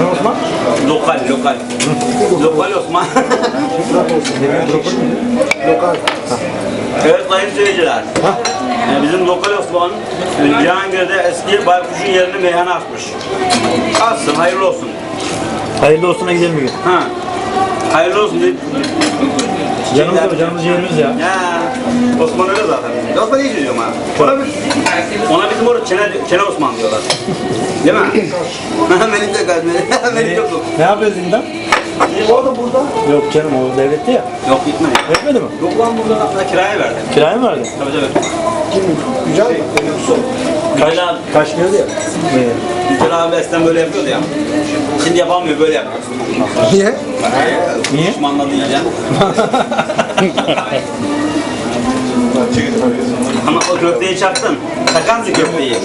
Ne Osman? Lokal, lokal. lokal Osman. Lokal. evet sayın seyirciler. Ee, bizim lokal Osman e, Cihangir'de eski Baykuş'un yerini meyhane açmış. Açsın, hayırlı olsun. Hayırlı olsuna gidelim bir gün. Ha. Hayırlı olsun deyip Canımız tabii canımız ciğerimiz ya. Ya Osman öyle zaten. Osman iyi diyorum ha. Ona, ona bizim orada Çene, Çene Osman diyorlar. Değil mi? Melik de yok. Ne yapıyoruz zindan? O da burada. Yok canım o devlette ya. Yok gitmedi. Etmedi mi? Yok lan burada da kiraya verdi. Kiraya mı verdi? Tabii tabii. Kim? Güzel mi? Abi, Kaç diyordu ya? Ne? Yücel abi eskiden böyle yapıyordu ya. Şimdi yapamıyor böyle yapıyor. Niye? Niye? Düşmanla diyeceğim. Ama o köfteyi çaktın. Takan mısın köfteyi?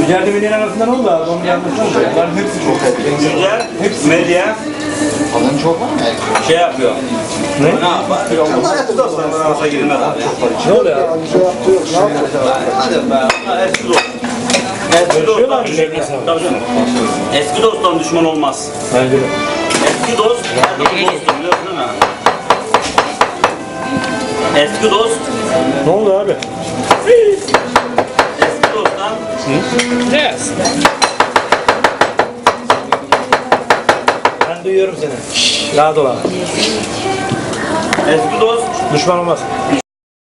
Yücel'de Medine arasında ne oldu abi? Onu bir anlatsana. Bunların hepsi çok Yücel, medya Alın çok var mı? şey yapıyor. Ne? Ne yapar? Bunlar eski dostlar. Bunlar arasına girilmez abi. Ne oluyor abi? Bir şey? Hadi be. Bunlar eski dost. Eski dosttan düşman. Tabii canım. Eski dosttan düşman olmaz. Bence de. Eski dost her zaman dosttur biliyorsun değil mi? Eski dost, Ne oldu abi? eski dosttan Ben duyuyorum seni. Rahat ol abi. eski dost Düşman olmaz.